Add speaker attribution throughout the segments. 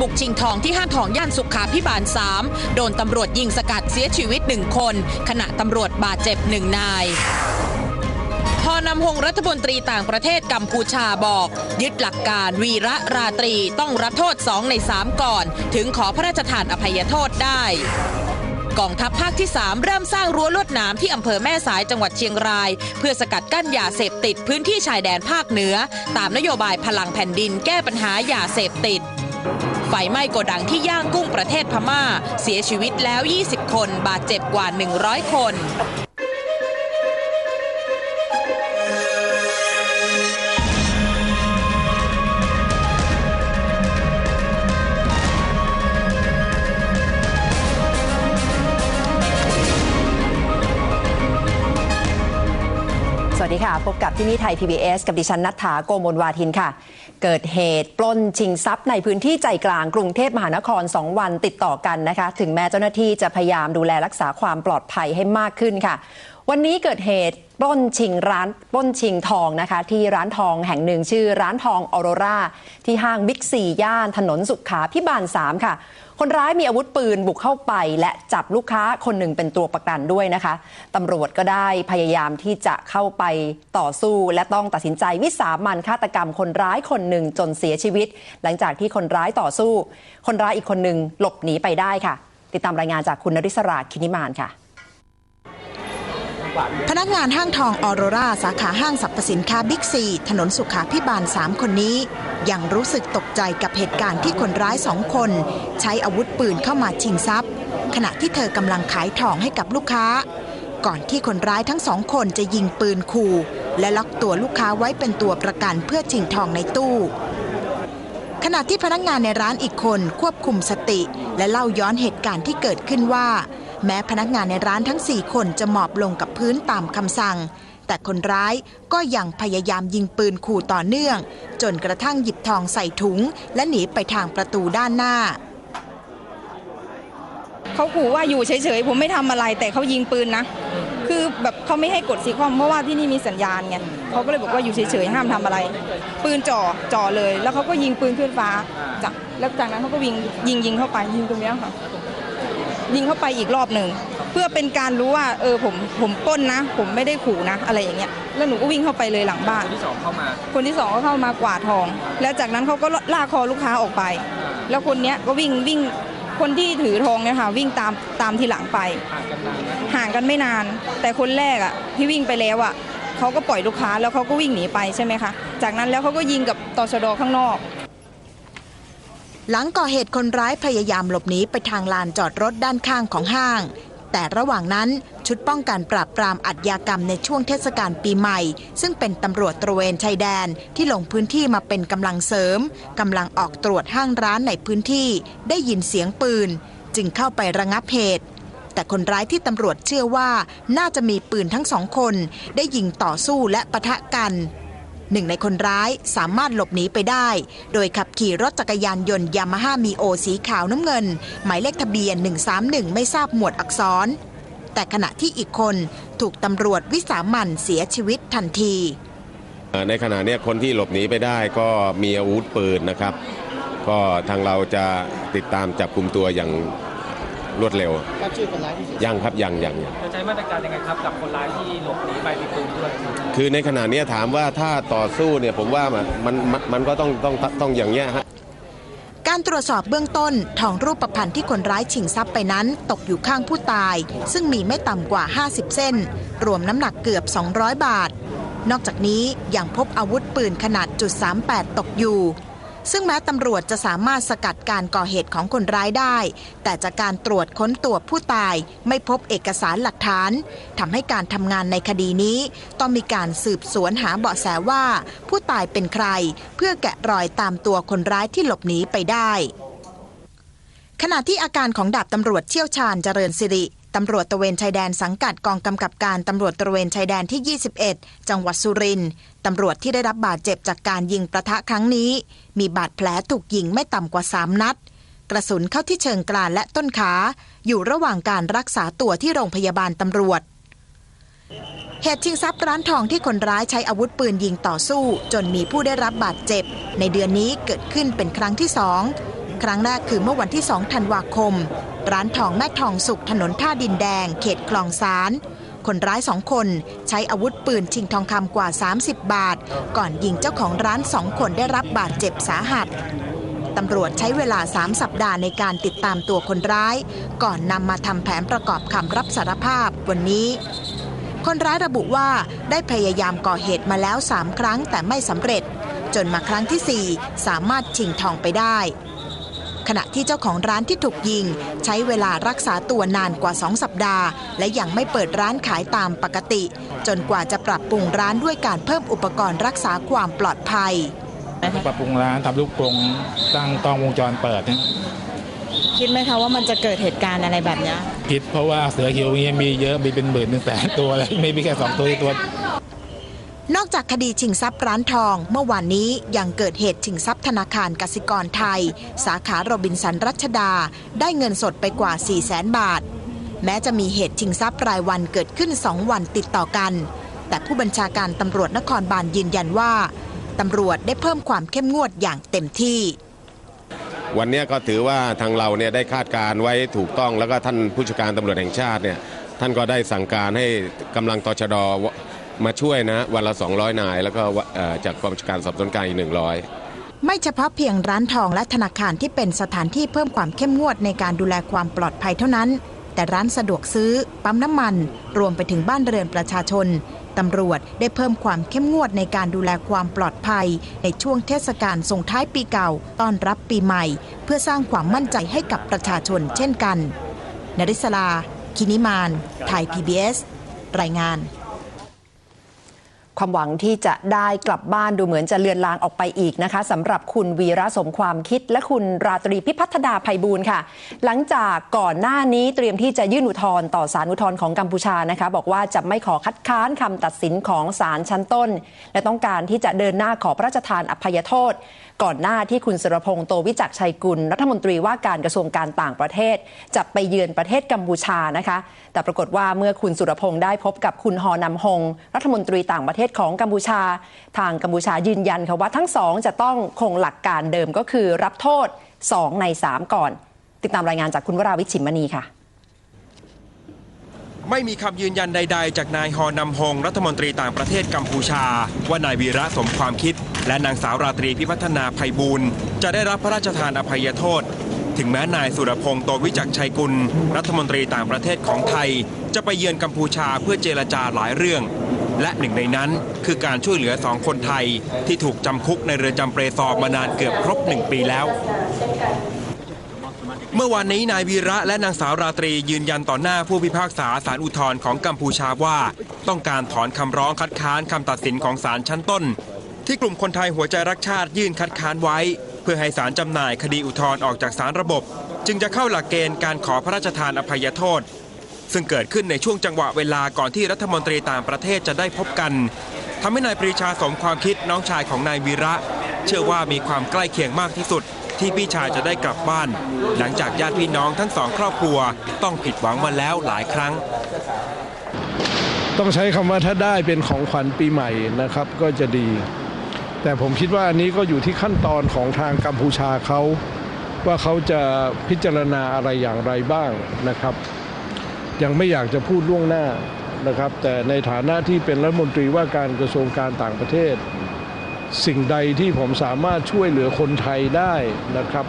Speaker 1: บุกชิงทองที่ห้างทองย่านสุขาพิบาล 3 โดนตำรวจยิงสกัดเสียชีวิตหนึ่งคน ขณะตำรวจบาดเจ็บหนึ่งนายพอนำหงรัฐมนตรีต่างประเทศกัมพูชาบอก ยึดหลักการวีระราตรีต้องรับโทษ2ใน3ก่อน ถึงขอพระราชทานอภัยโทษได้กองทัพภาคที่ 3 เริ่มสร้างรั้วลวดหนามที่อำเภอแม่สายจังหวัดเชียงราย เพื่อสกัดกั้นยาเสพติดพื้นที่ชายแดนภาคเหนือ ตามนโยบายพลังแผ่นดินแก้ปัญหายาเสพติด ไฟไหม้โกดังที่ย่างกุ้งประเทศพม่า เสียชีวิตแล้ว 20 คน บาดเจ็บกว่า 100 คน
Speaker 2: สดีค่ะ พบกับที่นี่ไทย PBS กับดิฉันนัทถาโกโมลวาทินค่ะ เกิดเหตุปล้นชิงทรัพย์ในพื้นที่ใจกลางกรุงเทพมหานคร 2 วันติดต่อกันนะคะ ถึงแม้เจ้าหน้าที่จะพยายามดูแลรักษาความปลอดภัยให้มากขึ้นค่ะ วันนี้เกิดเหตุปล้นชิงร้านปล้นชิงทองนะคะ ที่ร้านทองแห่งหนึ่งชื่อร้านทองออโรราที่ห้างบิ๊กซีย่านถนนสุขาพิบาล 3 ค่ะ คนร้ายมีอาวุธปืนบุกเข้าไป และจับลูกค้าคนหนึ่งเป็นตัวประกันด้วยนะคะตำรวจก็ได้พยายามที่จะเข้าไปต่อสู้ และต้องตัดสินใจวิสามันฆาตกรรมคนร้ายคนหนึ่งจนเสียชีวิต หลังจากที่คนร้ายต่อสู้ คนร้ายอีกคนหนึ่งหลบหนีไปได้ค่ะ ติดตามรายงานจากคุณนริศราคินิมานค่ะ
Speaker 3: พนักงานห้างทองออโรราสาขาห้างสรรพสินค้าบิ๊กซี ถนนสุขาพิบาล 3 คนนี้ ยังรู้สึกตกใจกับเหตุการณ์ที่คนร้ายสองคน ใช้อาวุธปืนเข้ามาชิงทรัพย์ ขณะที่เธอกำลังขายทองให้กับลูกค้า ก่อนที่คนร้ายทั้งสองคนจะยิงปืนขู่ และล็อกตัวลูกค้าไว้เป็นตัวประกันเพื่อชิงทองในตู้ขณะที่พนักงานในร้านอีกคนควบคุมสติ และเล่าย้อนเหตุการณ์ที่เกิดขึ้นว่า แม้พนักงานในร้านทั้ง 4 คนจะหมอบลงกับพื้นตามคำสั่ง แต่คนร้ายก็ยังพยายามยิงปืนขู่ต่อเนื่อง จนกระทั่งหยิบทองใส่ถุง และหนีไปทางประตูด้านหน้า
Speaker 4: เขาขู่ว่าอยู่เฉยๆ ผมไม่ทำอะไรแต่เขายิงปืนนะ คือแบบเขาไม่ให้กดสีคอมเพราะว่าที่นี่มีสัญญาณไงเขาก็เลยบอกว่าอยู่เฉยๆห้ามทำอะไร ปืนจ่อจ่อเลย แล้วเขาก็ยิงปืนขึ้นฟ้าจ้ะแล้วจากนั้นเขาก็ยิงยิงยิงเข้าไปยิงตรงเนี้ยค่ะ ยิงเข้าไปอีกรอบหนึ่งเพื่อเป็นการรู้ว่าเออผมผมปล้นนะ ผมไม่ได้ขู่นะ อะไรอย่างเงี้ยแล้วหนูก็วิ่งเข้าไปเลยหลังบ้าน
Speaker 5: ที่สองเข้ามา
Speaker 4: คนที่สองก็เข้ามากวาดทอง แล้วจากนั้นเขาก็ลากคอลูกค้าออกไป แล้วคนเนี้ยก็วิ่งวิ่งคนที่ถือทองเนี่ยค่ะวิ่งตามตามทีหลังไป
Speaker 5: ห่างกันนานไหม
Speaker 4: ห่างกันไม่นาน แต่คนแรกอะที่วิ่งไปแล้วอะเขาก็ปล่อยลูกค้าแล้วเขาก็วิ่งหนีไปใช่ไหมคะ จากนั้นแล้วเขาก็ยิงกับตชดข้างนอก
Speaker 3: หลังก่อเหตุคนร้ายพยายามหลบหนีไปทางลานจอดรถด้านข้างของห้าง แต่ระหว่างนั้นชุดป้องกันปราบปรามอัจยากรรมในช่วงเทศกาลปีใหม่ ซึ่งเป็นตำรวจตระเวนชายแดนที่ลงพื้นที่มาเป็นกำลังเสริมกำลังออกตรวจห้างร้านในพื้นที่ ได้ยินเสียงปืน จึงเข้าไประงับเหตุแต่คนร้ายที่ตำรวจเชื่อว่าน่าจะมีปืนทั้งสองคน ได้ยิงต่อสู้และปะทะกัน หนึ่งในคนร้ายสามารถหลบหนีไปได้ โดยขับขี่รถจักรยานยนต์ยามาฮ่ามีโอสีขาวน้ำเงิน หมายเลขทะเบียน 131 ไม่ทราบหมวดอักษร แต่ขณะที่อีกคนถูกตำรวจวิสามันเสียชีวิตทันที
Speaker 6: ในขณะนี้คนที่หลบหนีไปได้ก็มีอาวุธปืนนะครับ ก็ทางเราจะติดตามจับกลุ่มตัวอย่าง รวดเร็ว
Speaker 5: ทราบชื่อคนร้ายที่เสียชีวิต
Speaker 6: ยังครับยังยังยัง
Speaker 5: จะใช้มาตรการยังไงครับกับคนร้ายที่หลบหนีไปมีปืนด้วย
Speaker 6: คือในขณะเนี้ยถามว่าถ้าต่อสู้เนี่ยผมว่ามันมันมันมันก็ต้องต้องต้องอย่างเงี้ยฮะ
Speaker 3: การตรวจสอบเบื้องต้น ทองรูปพรรณที่คนร้ายชิงทรัพย์ไปนั้น ตกอยู่ข้างผู้ตาย ซึ่งมีไม่ต่ำกว่า 50 เส้น รวมน้ำหนักเกือบ 200 บาท นอกจากนี้ยังพบอาวุธปืนขนาดจุด38 ตกอยู่ ซึ่งแม้ตำรวจจะสามารถสกัดการก่อเหตุของคนร้ายได้ แต่จากการตรวจค้นตัวผู้ตายไม่พบเอกสารหลักฐานทำให้การทำงานในคดีนี้ ต้องมีการสืบสวนหาเบาะแสว่า ผู้ตายเป็นใคร เพื่อแกะรอยตามตัวคนร้ายที่หลบหนีไปได้ ขณะที่อาการของดาบตำรวจเชี่ยวชาญเจริญสิริ ตำรวจตระเวนชายแดนสังกัดกองกำกับการตำรวจตระเวนชายแดนที่ 21 จังหวัดสุรินทร์ตำรวจที่ได้รับบาดเจ็บจากการยิงประทะครั้งนี้ มีบาดแผลถูกยิงไม่ต่ำกว่า 3 นัด กระสุนเข้าที่เชิงกรานและต้นขา อยู่ระหว่างการรักษาตัวที่โรงพยาบาลตำรวจ เหตุชิงทรัพย์ร้านทองที่คนร้ายใช้อาวุธปืนยิงต่อสู้ จนมีผู้ได้รับบาดเจ็บ ในเดือนนี้เกิดขึ้นเป็นครั้งที่สองครั้งแรกคือเมื่อวันที่ 2 ธันวาคม ร้านทองแม่ทองสุขถนนท่าดินแดง เขตคลองสารคนร้ายสองคนใช้อาวุธปืนชิงทองคำกว่า 30 บาท ก่อนยิงเจ้าของร้านสองคนได้รับบาดเจ็บสาหัสตำรวจใช้เวลา 3 สัปดาห์ในการติดตามตัวคนร้าย ก่อนนำมาทำแผนประกอบคำรับสารภาพวันนี้ คนร้ายระบุว่าได้พยายามก่อเหตุมาแล้ว 3 ครั้งแต่ไม่สำเร็จ จนมาครั้งทีสี่4 สามารถชิงทองไปได้ ขณะที่เจ้าของร้านที่ถูกยิง ใช้เวลารักษาตัวนานกว่า 2 สัปดาห์ และยังไม่เปิดร้านขายตามปกติ จนกว่าจะปรับปรุงร้านด้วยการเพิ่มอุปกรณ์รักษาความปลอดภัย
Speaker 7: ปรับปรุงร้านทำลูกกรงตั้งกล้องวงจรเปิดเนี่ย
Speaker 8: คิดไหมคะว่ามันจะเกิดเหตุการณ์อะไรแบบเนี้ย
Speaker 7: คิดเพราะว่าเสือเขียวเงี้ยมีเยอะมีเป็นหมื่นเป็นแสนตัวเลยไม่มีแค่สองตัวตัว
Speaker 3: นอกจากคดีชิงทรัพย์ร้านทอง เมื่อวานนี้ยังเกิดเหตุชิงทรัพย์ธนาคารกสิกรไทย สาขาโรบินสันรัชดา ได้เงินสดไปกว่า 4 0 0แสนบาท แม้จะมีเหตุชิงทรัพย์รายวันเกิดขึ้น 2 วันติดต่อกัน แต่ผู้บัญชาการตำรวจนครบาลยืนยันว่าตำรวจได้เพิ่มความเข้มงวดอย่างเต็มที่
Speaker 6: วันนี้ก็ถือว่าทางเราเนี่ยได้คาดการณ์ไว้ถูกต้องแล้วก็ท่านผู้จัดการตำรวจแห่งชาติเนี่ยท่านก็ได้สั่งการให้กำลังตชด มาช่วยนะวันละ 200 นาย แล้วก็จากกองบัญชการสอบสวนกลางอีก100
Speaker 3: ไม่เฉพาะเพียงร้านทองและธนาคารที่เป็นสถานที่เพิ่มความเข้มงวดในการดูแลความปลอดภัยเท่านั้น แต่ร้านสะดวกซื้อ ปั๊มน้ำมัน รวมไปถึงบ้านเรือนประชาชน ตำรวจได้เพิ่มความเข้มงวดในการดูแลความปลอดภัย ในช่วงเทศกาลส่งท้ายปีเก่าต้อนรับปีใหม่ เพื่อสร้างความมั่นใจให้กับประชาชนเช่นกัน นริศลา คินิมาน ไทย PBS รายงาน
Speaker 2: ความหวังที่จะได้กลับบ้านดูเหมือนจะเลือนลางออกไปอีกนะคะสำหรับคุณวีระสมความคิด และคุณราตรีพิพัฒดาภัยบูลย์ค่ะ หลังจากก่อนหน้านี้เตรียมที่จะยื่นอุทธรณ์ต่อศาลอุทธรณ์ของกัมพูชานะคะ บอกว่าจะไม่ขอคัดค้านคำตัดสินของศาลชั้นต้น และต้องการที่จะเดินหน้าขอพระราชทานอภัยโทษ ก่อนหน้าที่คุณสุรพงษ์โตวิจักชัยกุล รัฐมนตรีว่าการกระทรวงการต่างประเทศ จะไปเยือนประเทศกัมพูชานะคะ แต่ปรากฏว่าเมื่อคุณสุรพงษ์ได้พบกับคุณฮอนำฮง รัฐมนตรีต่างประเทศของกัมพูชา ทางกัมพูชายืนยันค่ะว่าทั้งสองจะต้องคงหลักการเดิมก็คือรับโทษ 2 ใน 3 ก่อน ติดตามรายงานจากคุณวราวิชชิมมณีค่ะ
Speaker 9: ไม่มีคำยืนยันใด ๆ จากนายฮอนำฮงรัฐมนตรีต่างประเทศกัมพูชา ว่านายวีระสมความคิด และนางสาวราตรีพิพัฒนาภัยบูลจะได้รับพระราชทานอภัยโทษ ถึงแม้นายสุรพงษ์โตวิจักชัยกุล รัฐมนตรีต่างประเทศของไทย จะไปเยือนกัมพูชาเพื่อเจรจาหลายเรื่อง และหนึ่งในนั้นคือการช่วยเหลือสองคนไทยที่ถูกจำคุกในเรือนจำเปรซอมานานเกือบครบหนึ่งปีแล้ว เมื่อวานนี้นายวีระและนางสาวราตรียืนยันต่อหน้าผู้พิพากษาศาลอุทธรณ์ของกัมพูชาว่า ต้องการถอนคำร้องคัดค้านคำตัดสินของศาลชั้นต้น ที่กลุ่มคนไทยหัวใจรักชาติยื่นคัดค้านไว้ เพื่อให้ศาลจำหน่ายคดีอุทธรณ์ออกจากศาลระบบ จึงจะเข้าหลักเกณฑ์การขอพระราชทานอภัยโทษ ซึ่งเกิดขึ้นในช่วงจังหวะเวลาก่อนที่รัฐมนตรีต่างประเทศจะได้พบกันทำให้นายปรีชาสมความคิดน้องชายของนายวีระ เชื่อว่ามีความใกล้เคียงมากที่สุด ที่พี่ชายจะได้กลับบ้าน หลังจากญาติพี่น้องทั้งสองครอบครัวต้องผิดหวังมาแล้วหลายครั้ง
Speaker 10: ต้องใช้คำว่าถ้าได้เป็นของขวัญปีใหม่นะครับก็จะดี แต่ผมคิดว่าอันนี้ก็อยู่ที่ขั้นตอนของทางกัมพูชาเขาว่าเขาจะพิจารณาอะไรอย่างไรบ้างนะครับ ยังไม่อยากจะพูดล่วงหน้านะครับ แต่ในฐานะที่เป็นรัฐมนตรีว่าการกระทรวงการต่างประเทศ สิ่งใดที่ผมสามารถช่วยเหลือคนไทยได้นะครับ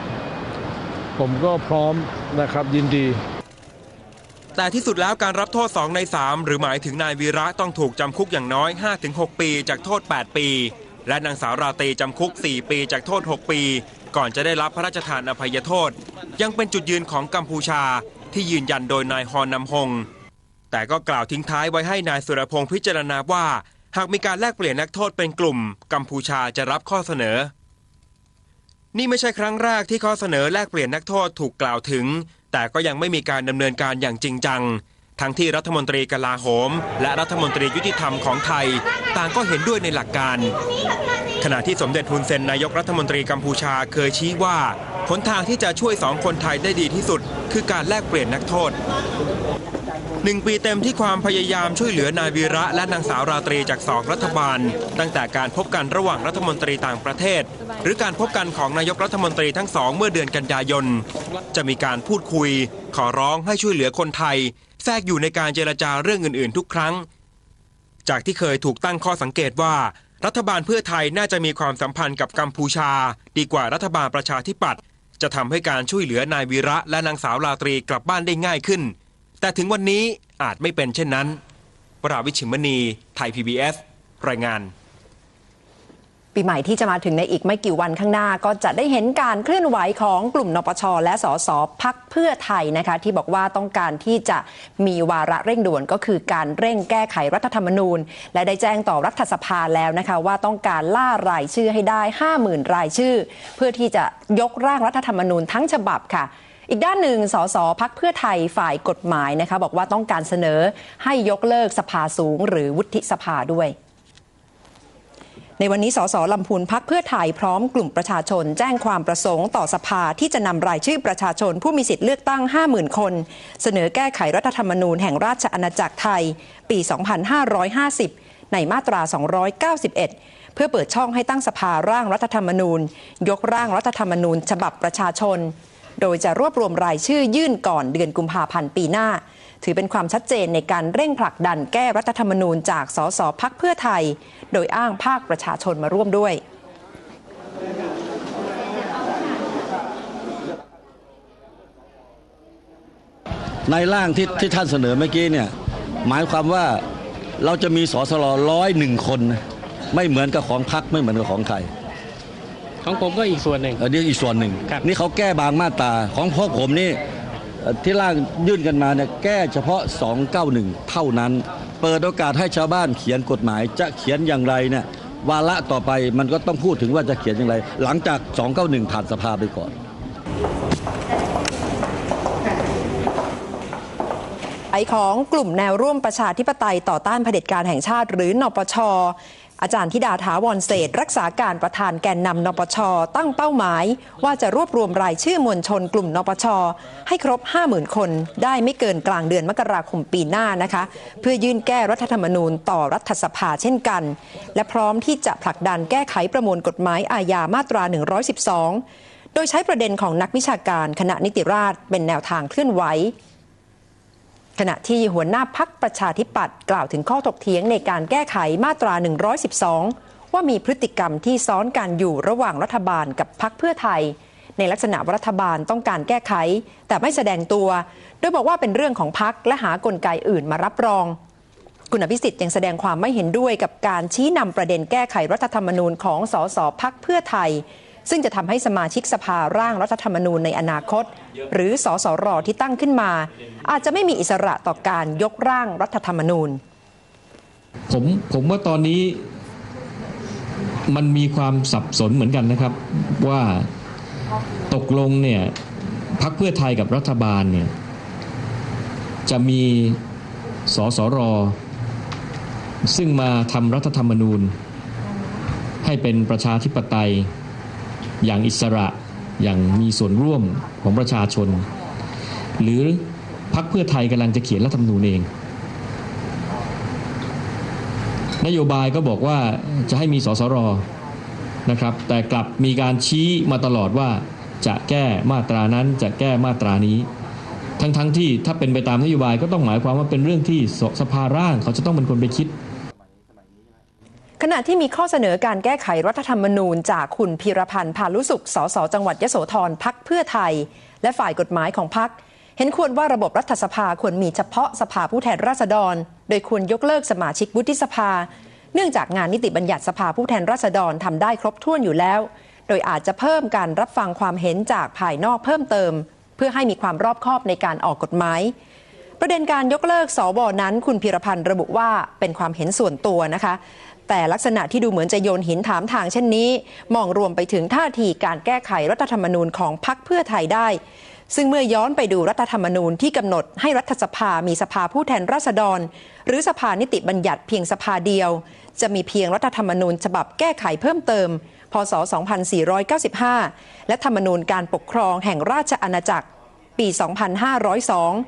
Speaker 10: ผมก็พร้อมนะครับยินดี
Speaker 9: แต่ที่สุดแล้วการรับโทษ 2 ใน 3 หรือหมายถึงนายวีระต้องถูกจำคุกอย่างน้อย 5-6 ปีจากโทษ 8 ปี และนางสาวราตรีจำคุก 4 ปีจากโทษ 6 ปี ก่อนจะได้รับพระราชทานอภัยโทษ ยังเป็นจุดยืนของกัมพูชาที่ยืนยันโดยนายฮอนนำฮงแต่ก็กล่าวทิ้งท้ายไว้ให้นายสุรพงศ์พิจารณาว่า หากมีการแลกเปลี่ยนนักโทษเป็นกลุ่ม กัมพูชาจะรับข้อเสนอ นี่ไม่ใช่ครั้งแรกที่ข้อเสนอแลกเปลี่ยนนักโทษถูกกล่าวถึง แต่ก็ยังไม่มีการดำเนินการอย่างจริงจัง ทั้งที่รัฐมนตรีกลาโหม และรัฐมนตรียุติธรรมของไทย ต่างก็เห็นด้วยในหลักการ ขณะที่สมเด็จฮุนเซนนายกรัฐมนตรีกัมพูชาเคยชี้ว่าหนทางที่จะช่วยสองคนไทยได้ดีที่สุด คือการแลกเปลี่ยนนักโทษ หนึ่งปีเต็มที่ความพยายามช่วยเหลือนายวีระและนางสาวราตรีจากสองรัฐบาล ตั้งแต่การพบกันระหว่างรัฐมนตรีต่างประเทศ หรือการพบกันของนายกรัฐมนตรีทั้งสองเมื่อเดือนกันยายน จะมีการพูดคุย ขอร้องให้ช่วยเหลือคนไทย แทรกอยู่ในการเจรจาเรื่องอื่น ๆ ทุกครั้ง จากที่เคยถูกตั้งข้อสังเกตว่า รัฐบาลเพื่อไทยน่าจะมีความสัมพันธ์กับกัมพูชา ดีกว่ารัฐบาลประชาธิปัตย์จะทำให้การช่วยเหลือนายวีระและนางสาวราตรีกลับบ้านได้ง่ายขึ้น แต่ถึงวันนี้อาจไม่เป็นเช่นนั้นวราวิชิมณี ไทย PBS รายงาน
Speaker 2: ปีใหม่ที่จะมาถึงในอีกไม่กี่วันข้างหน้า ก็จะได้เห็นการเคลื่อนไหวของกลุ่มนปช และสสพักเพื่อไทยนะคะ ที่บอกว่าต้องการที่จะมีวาระเร่งด่วนก็คือการเร่งแก้ไขรัฐธรรมนูญ และได้แจ้งต่อรัฐสภาแล้วนะคะ ว่าต้องการล่ารายชื่อให้ได้ 50,000 รายชื่อ เพื่อที่จะยกร่างรัฐธรรมนูญทั้งฉบับค่ะ อีกด้านหนึ่งสสพักเพื่อไทยฝ่ายกฎหมายนะคะบอกว่าต้องการเสนอให้ยกเลิกสภาสูง หรือวุฒิสภาด้วยในวันนี้สสลำพูนพักเพื่อไทยพร้อมกลุ่มประชาชน แจ้งความประสงค์ต่อสภาที่จะนำรายชื่อประชาชน ผู้มีสิทธิ์เลือกตั้ง 50,000 คน เสนอแก้ไขรัฐธรรมนูญแห่งราชอาณาจักรไทย ปี 2550 ในมาตรา 291 เพื่อเปิดช่องให้ตั้งสภาร่างรัฐธรรมนูญ ยกร่างรัฐธรรมนูญ ฉบับประชาชน โดยจะรวบรวมรายชื่อยื่นก่อนเดือนกุมภาพันธ์ปีหน้า ถือเป็นความชัดเจนในการเร่งผลักดันแก้รัฐธรรมนูญจากสสพักเพื่อไทย โดยอ้างภาคประชาชนมาร่วมด้วย
Speaker 11: ในร่างที่ที่ท่านเสนอเมื่อกี้เนี่ยหมายความว่าเราจะมีสสรร้อยหนึ่งคน ไม่เหมือนกับของพักไม่เหมือนกับของใคร
Speaker 5: ของผมก็อีกส่วนหนึ่ง
Speaker 11: อันนี้อีกส่วนหนึ่ง
Speaker 5: ครับ
Speaker 11: นี่เขาแก้บางมาตราของพวกผมนี่เอ่อที่ร่างยื่นกันมาเนี่ยแก้เฉพาะ 291 เท่านั้น เปิดโอกาสให้ชาวบ้านเขียนกฎหมายจะเขียนอย่างไรเนี่ยวาระต่อไปมันก็ต้องพูดถึงว่าจะเขียนอย่างไร หลังจาก 291 ผ่านสภาไปก่อน
Speaker 2: ไอของกลุ่มแนวร่วมประชาธิปไตยต่อต้านเผด็จการแห่งชาติหรือนปช อาจารย์ธิดาถาวรเศษรักษาการประธานแกนนำนปช ตั้งเป้าหมาย ว่าจะรวบรวมรายชื่อมวลชนกลุ่มนปช ให้ครบ 50,000 คนได้ไม่เกินกลางเดือนมกราคมปีหน้านะคะ เพื่อยื่นแก้รัฐธรรมนูญต่อรัฐสภาเช่นกัน และพร้อมที่จะผลักดันแก้ไขประมวลกฎหมายอาญามาตรา 112 โดยใช้ประเด็นของนักวิชาการคณะนิติราษฎร์เป็นแนวทางเคลื่อนไหว ขณะที่หัวหน้าพักประชาธิปัตย์กล่าวถึงข้อถกเถียงในการแก้ไขมาตรา 112 ว่ามีพฤติกรรมที่ซ้อนกันอยู่ระหว่างรัฐบาลกับพักเพื่อไทย ในลักษณะรัฐบาลต้องการแก้ไข แต่ไม่แสดงตัว โดยบอกว่าเป็นเรื่องของพักและหากลไกอื่นมารับรอง คุณอภิสิทธิ์ยังแสดงความไม่เห็นด้วยกับการชี้นำประเด็นแก้ไขรัฐธรรมนูญของสสพักเพื่อไทย ซึ่งจะทำให้สมาชิกสภาร่างรัฐธรรมนูญในอนาคต หรือสสรที่ตั้งขึ้นมา อาจจะไม่มีอิสระต่อการยกร่างรัฐธรรมนูญ
Speaker 12: ผมผมว่าตอนนี้มันมีความสับสนเหมือนกันนะครับ ว่าตกลงเนี่ยพักเพื่อไทยกับรัฐบาลเนี่ยจะมีสสรซึ่งมาทำรัฐธรรมนูญ ให้เป็นประชาธิปไตย อย่างอิสระอย่างมีส่วนร่วมของประชาชน หรือพักเพื่อไทยกำลังจะเขียนรัฐธรรมนูญเอง นโยบายก็บอกว่าจะให้มีสสรนะครับ แต่กลับมีการชี้มาตลอดว่าจะแก้มาตรานั้นจะแก้มาตรานี้ ทั้งๆทที่ถ้าเป็นไปตามนโยบายก็ต้องหมายความว่าเป็นเรื่องที่สสภาร่างเขาจะต้องเป็นคนไปคิด
Speaker 2: ขณะที่มีข้อเสนอการแก้ไขรัฐธรรมนูญ จากคุณพีรพันธ์พาลุสุข สสจังหวัดยโสธรพักเพื่อไทย และฝ่ายกฎหมายของพัก เห็นควรว่าระบบรัฐสภาควรมีเฉพาะสภาผู้แทนราษฎร โดยควรยกเลิกสมาชิกวุฒิสภา เนื่องจากงานนิติบัญญัติสภาผู้แทนราษฎรทำได้ครบถ้วนอยู่แล้ว โดยอาจจะเพิ่มการรับฟังความเห็นจากภายนอกเพิ่มเติม เพื่อให้มีความรอบคอบในการออกกฎหมายประเด็นการยกเลิกสวนั้น คุณพีรพันธ์ระบุว่าเป็นความเห็นส่วนตัวนะคะ แต่ลักษณะที่ดูเหมือนจะโยนหินถามทางเช่นนี้ มองรวมไปถึงท่าทีการแก้ไขรัฐธรรมนูญของพรรคเพื่อไทยได้ ซึ่งเมื่อย้อนไปดูรัฐธรรมนูญที่กำหนดให้รัฐสภามีสภาผู้แทนราษฎร หรือสภานิติบัญญัติเพียงสภาเดียว จะมีเพียงรัฐธรรมนูญฉบับแก้ไขเพิ่มเติมพศ 2495 และธรรมนูญการปกครองแห่งราชอาณาจักร ปี 2502